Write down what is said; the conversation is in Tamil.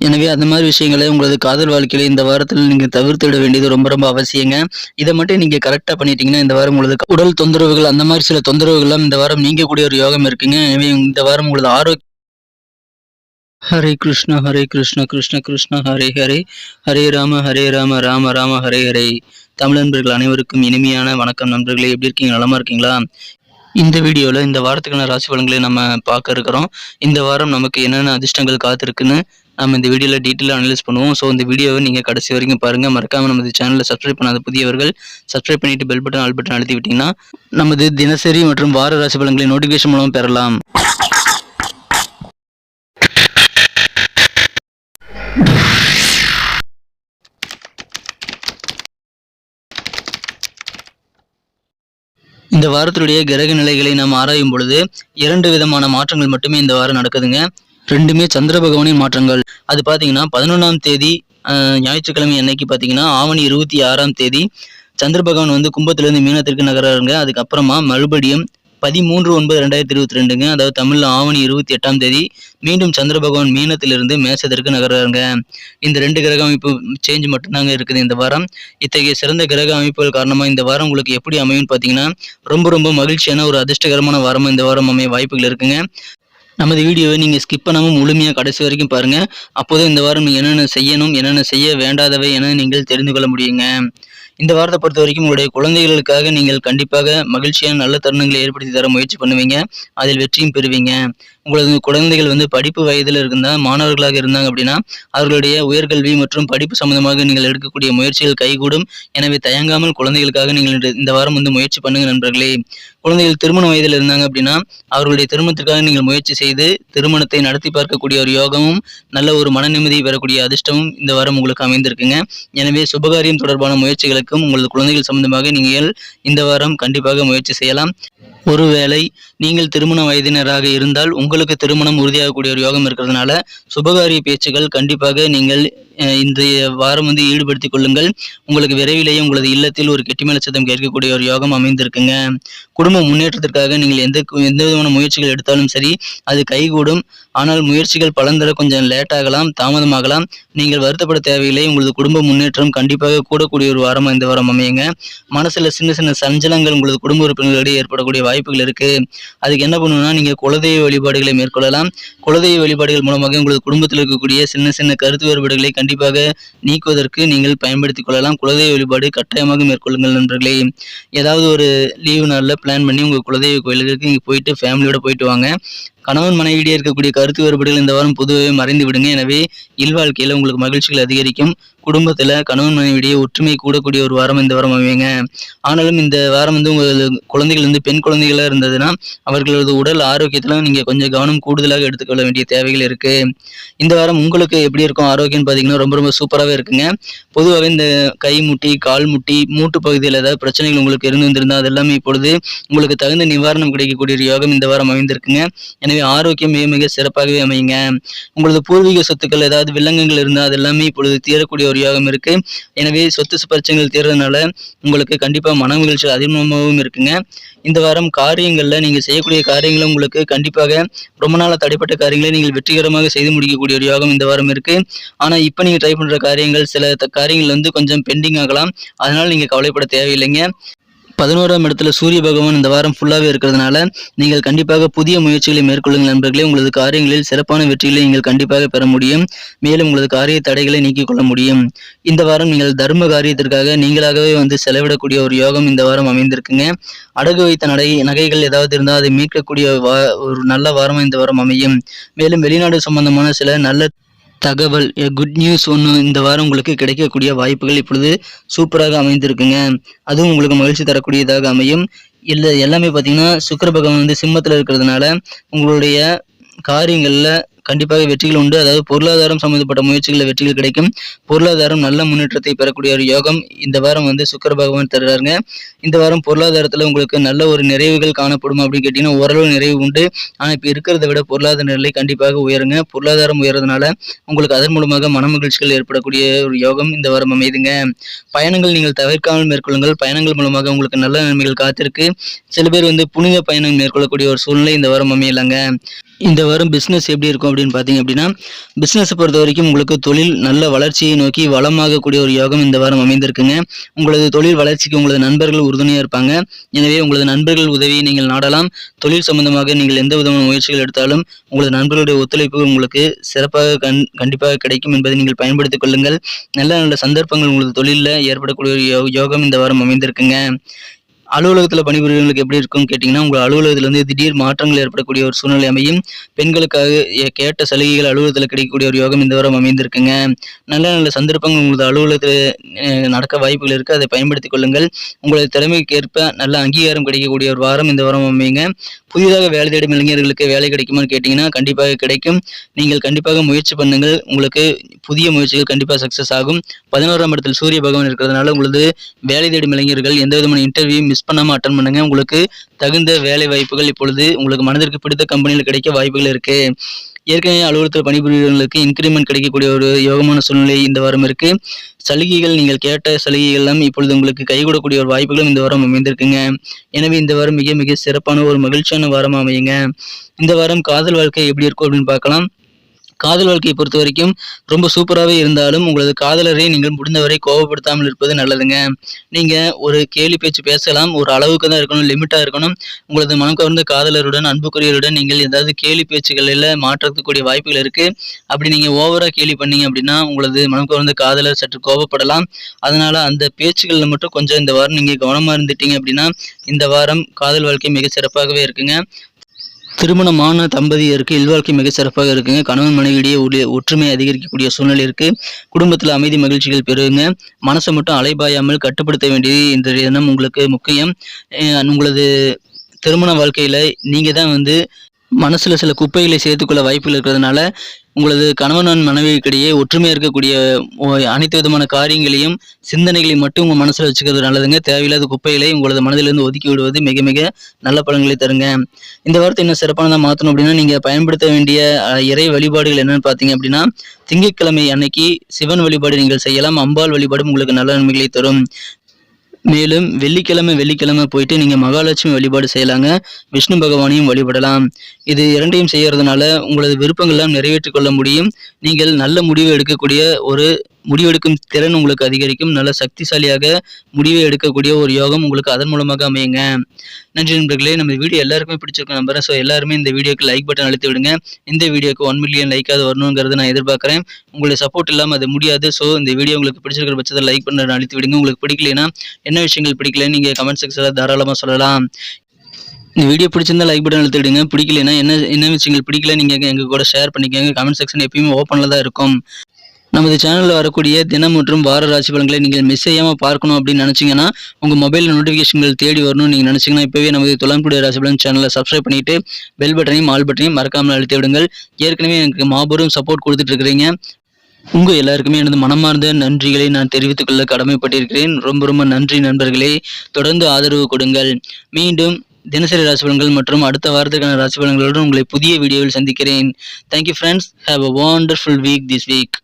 எனவே அந்த மாதிரி விஷயங்களை உங்களது காதல் வாழ்க்கையில இந்த வாரத்தில் நீங்க தவிர்த்துவிட வேண்டியது ரொம்ப ரொம்ப அவசியங்க. இதை மட்டும் நீங்க கரெக்டா பண்ணிட்டீங்கன்னா இந்த வாரம் உங்களது உடல் தொந்தரவுகள் அந்த மாதிரி சில தொந்தரவுகள்லாம் இந்த வாரம் நீங்கக்கூடிய ஒரு யோகம் இருக்குங்க. எனவே இந்த வாரம் உங்களது ஆரோக்கிய ஹரே கிருஷ்ணா ஹரே கிருஷ்ணா கிருஷ்ண கிருஷ்ணா ஹரே ஹரே. ஹரே ராம ஹரே ராம ராம ராம ஹரே ஹரே. தமிழ் நண்பர்கள் அனைவருக்கும் இனிமையான வணக்கம் நண்பர்களே. எப்படி இருக்கீங்க? நலமா இருக்கீங்களா? இந்த வீடியோவில் இந்த வாரத்துக்கான ராசி பலன்களை நம்ம பார்க்க இருக்கிறோம். இந்த வாரம் நமக்கு என்னென்ன அதிர்ஷ்டங்கள் காத்திருக்குன்னு நம்ம இந்த வீடியோவில் டீட்டெயிலாக அனலைஸ் பண்ணுவோம். ஸோ இந்த வீடியோவை நீங்கள் கடைசி வரைக்கும் பாருங்கள் மறக்காமல் நமது சேனலை சப்ஸ்கிரைப் பண்ணாத புதியவர்கள் சப்ஸ்கிரைப் பண்ணிட்டு பெல் பட்டன் ஆல் பட்டன் அழுத்தி விட்டிங்கன்னா நமது தினசரி மற்றும் வார ராசி பலன்களை நோட்டிஃபிகேஷன் மூலம் பெறலாம். இந்த வாரத்தினுடைய கிரக நிலைகளை நாம் ஆராயும் பொழுது இரண்டு விதமான மாற்றங்கள் மட்டுமே இந்த வாரம் நடக்குதுங்க. ரெண்டுமே சந்திர பகவானின் மாற்றங்கள். அது பார்த்தீங்கன்னா பதினொன்றாம் தேதி ஆஹ், ஞாயிற்றுக்கிழமை அன்னைக்கு பார்த்தீங்கன்னா ஆவணி இருபத்தி ஆறாம் தேதி சந்திர பகவான் வந்து கும்பத்திலிருந்து மீனத்திற்கு நகராருங்க அதுக்கப்புறமா மறுபடியும் பதிமூன்று ஒன்பது ரெண்டாயிரத்தி இருபத்தி ரெண்டுங்க. அதாவது தமிழ்ல ஆவணி இருபத்தி எட்டாம் தேதி மீண்டும் சந்திர பகவான் மீனத்திலிருந்து மேசத்திற்கு நகர்றாருங்க. இந்த ரெண்டு கிரக அமைப்பு சேஞ்ச் மட்டும்தாங்க இருக்குது இந்த வாரம். இத்தகைய சிறந்த கிரக அமைப்புகள் காரணமா இந்த வாரம் உங்களுக்கு எப்படி அமையும்னு பார்த்தீங்கன்னா ரொம்ப ரொம்ப மகிழ்ச்சியான ஒரு அதிர்ஷ்டகரமான வாரமாக இந்த வாரம் அமைய வாய்ப்புகள் இருக்குங்க. நமது வீடியோவை நீங்கள் ஸ்கிப் பண்ணாமல் முழுமையாக கடைசி வரைக்கும் பாருங்கள் அப்போது இந்த வாரம் நீங்கள் என்னென்ன செய்யணும் என்னென்ன செய்ய வேண்டாதவை என நீங்கள் தெரிந்து கொள்ள முடியுங்க. இந்த வாரத்தை பொறுத்த வரைக்கும் உங்களுடைய குழந்தைகளுக்காக நீங்கள் கண்டிப்பாக மகிழ்ச்சியான நல்ல தருணங்களை ஏற்படுத்தி தர முயற்சி பண்ணுவீங்க. அதில் வெற்றியும் பெறுவீங்க. உங்களது குழந்தைகள் வந்து படிப்பு வயதில் இருந்தால் மாணவர்களாக இருந்தாங்க அப்படின்னா அவர்களுடைய உயர்கல்வி மற்றும் படிப்பு சம்பந்தமாக நீங்கள் எடுக்கக்கூடிய முயற்சிகள் கைகூடும். எனவே தயங்காமல் குழந்தைகளுக்காக நீங்கள் இந்த- வாரம் வந்து முயற்சி பண்ணுங்க நண்பர்களே. குழந்தைகள் திருமண வயதில் இருந்தாங்க அப்படின்னா அவர்களுடைய திருமணத்திற்காக நீங்கள் முயற்சி செய்து திருமணத்தை நடத்தி பார்க்கக்கூடிய ஒரு யோகமும் நல்ல ஒரு மன நிம்மதியை பெறக்கூடிய அதிர்ஷ்டமும் இந்த வாரம் உங்களுக்கு அமைந்திருக்குங்க. எனவே சுபகாரியம் தொடர்பான முயற்சிகளுக்கும் உங்களது குழந்தைகள் சம்பந்தமாக நீங்கள் இந்த வாரம் கண்டிப்பாக முயற்சி செய்யலாம். ஒருவேளை நீங்கள் திருமண வயதினராக இருந்தால் உங்களுக்கு திருமணம் உறுதியாகக்கூடிய ஒரு யோகம் இருக்கிறதுனால சுபகாரிய பேச்சுகள் கண்டிப்பாக நீங்கள் இந்த வாரம் வந்து ஈடுபடுத்திக் கொள்ளுங்கள். உங்களுக்கு விரைவிலேயே உங்களது இல்லத்தில் ஒரு கெட்டிமேல சத்தம் கேட்கக்கூடிய ஒரு யோகம் அமைந்திருக்குங்க. குடும்ப முன்னேற்றத்திற்காக நீங்கள் எந்த எந்த விதமான முயற்சிகள் எடுத்தாலும் சரி அது கைகூடும். ஆனால் முயற்சிகள் பலன் தர கொஞ்சம் லேட் ஆகலாம் தாமதமாகலாம். நீங்கள் வருத்தப்பட தேவையில்லை. உங்களது குடும்ப முன்னேற்றம் கண்டிப்பாக கூடக்கூடிய ஒரு வாரமாக இந்த வாரம் அமையுங்க. மனசுல சின்ன சின்ன சஞ்சலங்கள் உங்களது குடும்ப உறுப்பினர்களிடையே ஏற்படக்கூடிய வாய்ப்புகள் இருக்கு. அதுக்கு என்ன பண்ணணும்னா நீங்க குலதெய்வ வழிபாடுகளை மேற்கொள்ளலாம். குலதெய்வ வழிபாடுகள் மூலமாக உங்களது குடும்பத்தில் இருக்கக்கூடிய சின்ன சின்ன கருத்து வேறுபாடுகளை கண்டிப்பாக நீக்குவதற்கு நீங்கள் பயன்படுத்திக் கொள்ளலாம். குலதெய்வ வழிபாடு கட்டாயமாக மேற்கொள்ளுங்கள் நண்பர்களே. ஏதாவது ஒரு லீவு நாளில் பிளான் பண்ணி உங்கள் குலதெய்வ கோயிலுக்கு இங்கே போயிட்டு ஃபேமிலியோட போயிட்டு வாங்க. கணவன் மனைவியிடையே இருக்கக்கூடிய கருத்து வேறுபாடுகள் இந்த வாரம் பொதுவாகவே மறைந்து விடுங்க. எனவே இல்வாழ்க்கையில் உங்களுக்கு மகிழ்ச்சிகள் அதிகரிக்கும். குடும்பத்தில் கணவன் மனைவியிடையே ஒற்றுமை கூடக்கூடிய ஒரு வாரம் இந்த வாரம் அமைவீங்க ஆனாலும் இந்த வாரம் வந்து உங்கள் குழந்தைகள் வந்து பெண் குழந்தைகளாக இருந்ததுன்னா அவர்களது உடல் ஆரோக்கியத்தில் நீங்கள் கொஞ்சம் கவனம் கூடுதலாக எடுத்துக்கொள்ள வேண்டிய தேவைகள் இருக்கு. இந்த வாரம் உங்களுக்கு எப்படி இருக்கும்? ஆரோக்கியம்னு பார்த்தீங்கன்னா ரொம்ப ரொம்ப சூப்பராகவே இருக்குங்க. பொதுவாகவே இந்த கை முட்டி கால் முட்டி மூட்டு பகுதியில் ஏதாவது பிரச்சனைகள் உங்களுக்கு இருந்து வந்திருந்தால் அது எல்லாமே இப்பொழுது உங்களுக்கு தகுந்த நிவாரணம் கிடைக்கக்கூடிய ஒரு யோகம் இந்த வாரம் அமைந்திருக்குங்க. எனவே ஆரோக்கியம் மிக மிக சிறப்பாகவே அமையுங்க. உங்களது பூர்வீக சொத்துக்கள் ஏதாவது வில்லங்கங்கள் இருந்தால் அது எல்லாமே இப்பொழுது தீரக்கூடிய ஒரு யோகம் இருக்கு. எனவே சொத்து பிரச்சனைகள் தீர்றதுனால உங்களுக்கு கண்டிப்பாக மன மகிழ்ச்சி அதிகமாகவும் இருக்குங்க. இந்த வாரம் காரியங்களில் நீங்கள் செய்யக்கூடிய காரியங்களும் உங்களுக்கு கண்டிப்பாக ரொம்ப நாளாக தடைப்பட்ட காரியங்களை நீங்கள் வெற்றிகரமாக செய்து முடிக்கக்கூடிய ஒரு யோகம் இந்த வாரம் இருக்கு. ஆனால் இப்போ நீங்கள் ட்ரை பண்ணுற காரியங்கள் சில காரியங்கள் வந்து கொஞ்சம் பெண்டிங் ஆகலாம். அதனால் நீங்கள் கவலைப்பட தேவையில்லைங்க. பதினோராம் இடத்துல சூரிய பகவான் இந்த வாரம் ஃபுல்லாகவே இருக்கிறதுனால நீங்கள் கண்டிப்பாக புதிய முயற்சிகளை மேற்கொள்ளுங்கள் நண்பர்களே. உங்களது காரியங்களில் சிறப்பான வெற்றிகளை நீங்கள் கண்டிப்பாக பெற முடியும். மேலும் உங்களது காரிய தடைகளை நீக்கிக் கொள்ள முடியும். இந்த வாரம் நீங்கள் தர்ம காரியத்திற்காக நீங்களாகவே வந்து செலவிடக்கூடிய ஒரு யோகம் இந்த வாரம் அமைந்திருக்குங்க. அடகு வைத்த நடை நகைகள் ஏதாவது இருந்தால் அதை மீட்கக்கூடிய வா ஒரு நல்ல வாரமாக இந்த வாரம் அமையும். மேலும் வெளிநாடு சம்பந்தமான சில நல்ல தகவல் குட் நியூஸ் ஒன்று இந்த வாரம் உங்களுக்கு கிடைக்கக்கூடிய வாய்ப்புகள் இப்பொழுது சூப்பராக அமைந்திருக்குங்க. அதுவும் உங்களுக்கு மகிழ்ச்சி தரக்கூடியதாக அமையும். இல்லை எல்லாமே பார்த்தீங்கன்னா சுக்கர பகவான் வந்து சிம்மத்தில் இருக்கிறதுனால உங்களுடைய காரியங்களில் கண்டிப்பாக வெற்றிகள் உண்டு. அதாவது பொருளாதாரம் சம்பந்தப்பட்ட முயற்சிகளில் வெற்றிகள் கிடைக்கும். பொருளாதாரம் நல்ல முன்னேற்றத்தை பெறக்கூடிய ஒரு யோகம் இந்த வாரம் வந்து சுக்கர பகவான் தருறாருங்க இந்த வாரம் பொருளாதாரத்தில் உங்களுக்கு நல்ல ஒரு நிறைவுகள் காணப்படும் அப்படின்னு கேட்டிங்கன்னா ஓரளவு நிறைவு உண்டு. ஆனால் இப்போ இருக்கிறத விட பொருளாதார நிலை கண்டிப்பாக உயருங்க. பொருளாதாரம் உயர்றதுனால உங்களுக்கு அதன் மூலமாக மன மகிழ்ச்சிகள் ஏற்படக்கூடிய ஒரு யோகம் இந்த வாரம் அமைதுங்க. பயணங்கள் நீங்கள் தவிர்க்காமல் மேற்கொள்ளுங்கள். பயணங்கள் மூலமாக உங்களுக்கு நல்ல நன்மைகள் காத்திருக்கு. சில பேர் வந்து புனித பயணம் மேற்கொள்ளக்கூடிய ஒரு சூழ்நிலை இந்த வாரம் அமையலாங்க. இந்த வாரம் பிஸ்னஸ் எப்படி இருக்கும் அப்படின்னு பார்த்தீங்க அப்படின்னா பிஸ்னஸை பொறுத்த வரைக்கும் உங்களுக்கு தொழில் நல்ல வளர்ச்சியை நோக்கி வளமாகக்கூடிய ஒரு யோகம் இந்த வாரம் அமைந்திருக்குங்க. உங்களது தொழில் வளர்ச்சிக்கு உங்களது நண்பர்கள் உறுதுணையாக இருப்பாங்க. எனவே உங்களது நண்பர்கள் உதவியை நீங்கள் நாடலாம். தொழில் சம்பந்தமாக நீங்கள் எந்த விதமான முயற்சிகள் எடுத்தாலும் உங்களது நண்பர்களுடைய ஒத்துழைப்பு உங்களுக்கு சிறப்பாக கண் கண்டிப்பாக கிடைக்கும் என்பதை நீங்கள் பயன்படுத்திக் கொள்ளுங்கள். நல்ல நல்ல சந்தர்ப்பங்கள் உங்களது தொழிலில் ஏற்படக்கூடிய ஒரு யோகம் இந்த வாரம் அமைந்திருக்குங்க. அலுவலகத்தில் பணிபுரியவங்களுக்கு எப்படி இருக்கும்னு கேட்டிங்கன்னா உங்கள் அலுவலகத்தில் வந்து திடீர் மாற்றங்கள் ஏற்படக்கூடிய ஒரு சூழ்நிலை அமையும். பெண்களுக்காக ஏ- கேட்ட சலுகைகள் அலுவலகத்தில் கிடைக்கக்கூடிய ஒரு யோகம் இந்த வாரம் அமைந்திருக்குங்க. நல்ல நல்ல சந்தர்ப்பங்கள் உங்களது அலுவலகத்தில் நடக்க வாய்ப்புகள் இருக்குது அதை பயன்படுத்திக் கொள்ளுங்கள். உங்களது திறமைக்கு ஏற்ப நல்ல அங்கீகாரம் கிடைக்கக்கூடிய ஒரு வாரம் இந்த வாரம் அமையுங்க. புதிதாக வேலை தேடும் இளைஞர்களுக்கு வேலை கிடைக்குமான்னு கேட்டிங்கன்னா கண்டிப்பாக கிடைக்கும். நீங்கள் கண்டிப்பாக முயற்சி பண்ணுங்கள். உங்களுக்கு புதிய முயற்சிகள் கண்டிப்பாக சக்ஸஸ் ஆகும். பதினோராம் இடத்தில் சூரிய பகவான் இருக்கிறதுனால உங்களது வேலை தேடும் இளைஞர்கள் எந்த விதமான இன்டர்வியூ மிஸ் பண்ணாமல் அட்டன் பண்ணுங்க. உங்களுக்கு தகுந்த வேலை வாய்ப்புகள் இப்பொழுது உங்களுக்கு மனதிற்கு பிடித்த கம்பெனியில் கிடைக்க வாய்ப்புகள் இருக்குது ஏற்கனவே அலுவலகத்தில் பணிபுரியவர்களுக்கு இன்க்ரிமெண்ட் கிடைக்கக்கூடிய ஒரு யோகமான சூழ்நிலை இந்த வாரம் இருக்குது சலுகைகள் நீங்கள் கேட்ட சலுகைகள் எல்லாம் இப்பொழுது உங்களுக்கு கைகூடக்கூடிய ஒரு வாய்ப்புகளும் இந்த வாரம் அமைந்திருக்குங்க. எனவே இந்த வாரம் மிக மிக சிறப்பான ஒரு மகிழ்ச்சியான வாரம் அமையுங்க. இந்த வாரம் காதல் வாழ்க்கை எப்படி இருக்கும் அப்படின்னு பார்க்கலாம். காதல் வாழ்க்கையை பொறுத்த வரைக்கும் ரொம்ப சூப்பராகவே இருந்தாலும் உங்களது காதலரை நீங்கள் முடிந்தவரை கோபப்படுத்தாமல் இருப்பது நல்லதுங்க. நீங்கள் ஒரு கேலி பேச்சு பேசலாம் ஒரு அளவுக்கு தான் இருக்கணும் லிமிட்டாக இருக்கணும். உங்களது மனம் கவர்ந்த காதலருடன் அன்புக்குரியருடன் நீங்கள் ஏதாவது கேலி பேச்சுகளில் மாற்றத்துக்கூடிய வாய்ப்புகள் இருக்குது அப்படி நீங்கள் ஓவராக கேலி பண்ணீங்க அப்படின்னா உங்களது மனம் கவர்ந்த காதலர் சற்று கோபப்படலாம். அதனால் அந்த பேச்சுகளில் மட்டும் கொஞ்சம் இந்த வாரம் நீங்கள் கவனமாக இருந்துட்டீங்க அப்படின்னா இந்த வாரம் காதல் வாழ்க்கை மிக சிறப்பாகவே இருக்குங்க. திருமணமான தம்பதியருக்கு இல்வாழ்க்கை மிக சிறப்பாக இருக்குங்க. கணவன் மனைவியிடையே உடைய ஒற்றுமை அதிகரிக்கக்கூடிய சூழ்நிலை இருக்கு. குடும்பத்தில் அமைதி மகிழ்ச்சிகள் பெறுங்க மனசை மட்டும் அலைபாயாமல் கட்டுப்படுத்த வேண்டியது இந்த தினம் உங்களுக்கு முக்கியம். அஹ் உங்களது திருமண வாழ்க்கையில நீங்கள் தான் வந்து மனசுல சில குப்பைகளை சேர்த்துக்கொள்ள வாய்ப்புகள் இருக்கிறதுனால உங்களது கணவன் மனைவிக்கிடையே ஒற்றுமையாக இருக்கக்கூடிய அனைத்து விதமான காரியங்களையும் சிந்தனைகளையும் மட்டும் உங்கள் மனசில் வச்சுக்கிறது நல்லதுங்க. தேவையில்லாத குப்பைகளை உங்களது மனதிலிருந்து ஒதுக்கி விடுவது மிக மிக நல்ல பலன்களை தருங்க. இந்த வாரத்தை இன்னும் சிறப்பானதாக மாற்றணும் அப்படின்னா நீங்கள் பயன்படுத்த வேண்டிய அஹ், இறை வழிபாடுகள் என்னன்னு பார்த்தீங்க அப்படின்னா திங்கட்கிழமை அன்னைக்கு சிவன் வழிபாடு நீங்கள் செய்யலாம். அம்பாள் வழிபாடும் உங்களுக்கு நல்ல நன்மைகளை தரும். மேலும் வெள்ளிக்கிழமை வெள்ளிக்கிழமை போயிட்டு நீங்கள் மகாலட்சுமி வழிபாடு செய்யலாங்க. விஷ்ணு பகவானையும் வழிபடலாம். இது இரண்டையும் செய்யறதுனால உங்களது விருப்பங்கள்லாம் நிறைவேற்றிக்கொள்ள முடியும். நீங்கள் நல்ல முடிவு எடுக்கக்கூடிய ஒரு முடிவெடுக்கும் திறன் உங்களுக்கு அதிகரிக்கும். நல்ல சக்திசாலியாக முடிவை எடுக்கக்கூடிய ஒரு யோகம் உங்களுக்கு அதன் மூலமாக அமையுங்க. நன்றி நண்பர்களே நம்ம வீடியோ எல்லாருக்குமே பிடிச்சிருக்கும் நம்புறேன். ஸோ எல்லாருமே இந்த வீடியோக்கு லைக் பட்டன் அழுத்தி விடுங்க. இந்த வீடியோக்கு ஒன் மில்லியன் லைக்காவது வரணுங்கிறது நான் எதிர்பார்க்குறேன். உங்களுடைய சப்போர்ட் இல்லாமல் அது முடியாது. ஸோ இந்த வீடியோ உங்களுக்கு பிடிச்சிருக்கிற பட்சத்தில் லைக் பண்ண அழுத்தி விடுங்க. உங்களுக்கு பிடிக்கலைன்னா என்ன விஷயங்கள் பிடிக்கலன்னு நீங்கள் கமெண்ட் செக்ஷனில் தாராளமாக சொல்லலாம். இந்த வீடியோ பிடிச்சிருந்தா லைக் பட்டன் அழுத்திடுங்க பிடிக்கலைன்னா என்ன என்ன விஷயங்கள் பிடிக்கல நீங்கள் எங்கள் கூட ஷேர் பண்ணிக்கோங்க. கமெண்ட் செக்ஷன் எப்பயுமே ஓப்பனில் தான் இருக்கும். நமது சேனலில் வரக்கூடிய தினம் மற்றும் வார ராசி பலன்களை நீங்கள் மிஸ் செய்யாமல் பார்க்கணும் அப்படின்னு நினச்சிங்கன்னா உங்கள் மொபைலில் நோட்டிஃபிகேஷன்கள் தேடி வரணும்னு நீங்கள் நினச்சிங்கன்னா இப்போவே நமது துலாம்புடைய ராசி பலன் சேனலை சப்ஸ்கிரைப் பண்ணிவிட்டு பெல் பட்டனையும் ஆல் பட்டனையும் மறக்காமல் அழுத்தி விடுங்கள். ஏற்கனவே எனக்கு மாபெரும் சப்போர்ட் கொடுத்துட்டு இருக்கிறீங்க. உங்கள் எல்லாருக்குமே எனது மனமார்ந்த நன்றிகளை நான் தெரிவித்துக்கொள்ள கடமைப்பட்டிருக்கிறேன். ரொம்ப ரொம்ப நன்றி நண்பர்களே. தொடர்ந்து ஆதரவு கொடுங்கள். மீண்டும் தினசரி ராசி பலன்கள் மற்றும் அடுத்த வாரத்துக்கான ராசி பலன்களுடன் உங்களை புதிய வீடியோவில் சந்திக்கிறேன். Thank you friends have a wonderful week this week